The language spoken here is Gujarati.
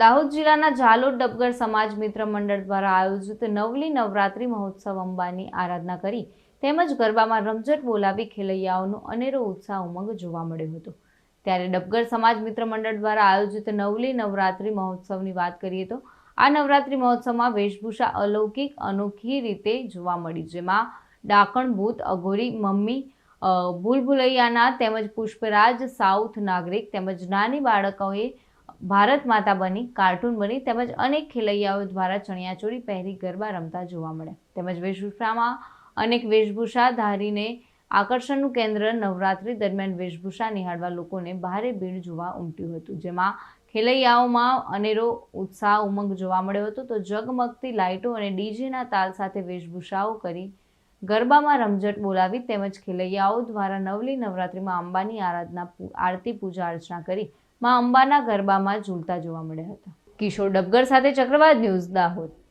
દાહોદ જિલ્લાના ઝાલોદ ડબગર સમાજ મિત્ર મંડળ દ્વારા આયોજિત નવલી નવરાત્રિ મહોત્સવ અંબાની આરાધના કરી તેમજ ગરબામાં રમઝટ બોલાવી ખેલૈયાઓનો અનેરો ઉત્સાહ ઉમંગ જોવા મળ્યો હતો. ત્યારે ડબગર સમાજ મિત્ર મંડળ દ્વારા આયોજિત નવલી નવરાત્રિ મહોત્સવની વાત કરીએ તો આ નવરાત્રિ મહોત્સવમાં વેશભૂષા અલૌકિક, અનોખી રીતે જોવા મળી જેમાં ડાકણ ભૂત અઘોરી, મમ્મી ભૂલભુલૈયાના તેમજ પુષ્પરાજ, સાઉથ નાગરિક તેમજ નાની બાળકોએ ભારત માતા બની, કાર્ટૂન બની તેમજ અનેક ખેલૈયાઓ દ્વારા ચણિયાચોળી પહેરી ગરબા રમતા જોવા મળ્યા. તેમજ વેશભૂષામાં અનેક વેશભૂષા ધારીને આકર્ષણનું કેન્દ્ર નવરાત્રી દરમિયાન વેશભૂષા નિહાળવા લોકોને ભારે ભીડ જોવા ઉમટ્યું હતું. જેમાં ખેલૈયાઓમાં અનેરો ઉત્સાહ, ઉમંગ જોવા મળ્યો હતો. તો જગમગતી લાઇટો અને ડીજેના તાલ સાથે વેશભૂષાઓ કરી ગરબામાં રમઝટ બોલાવી તેમજ ખેલૈયાઓ દ્વારા નવલી નવરાત્રિમાં અંબાની આરાધના આરતી પૂજા અર્ચના કરી માં અંબાના ગરબામાં ઝૂલતા જોવા મળ્યા હતા. કિશોર ડબગર સાથે ચક્રવાત ન્યૂઝ દાહોદ.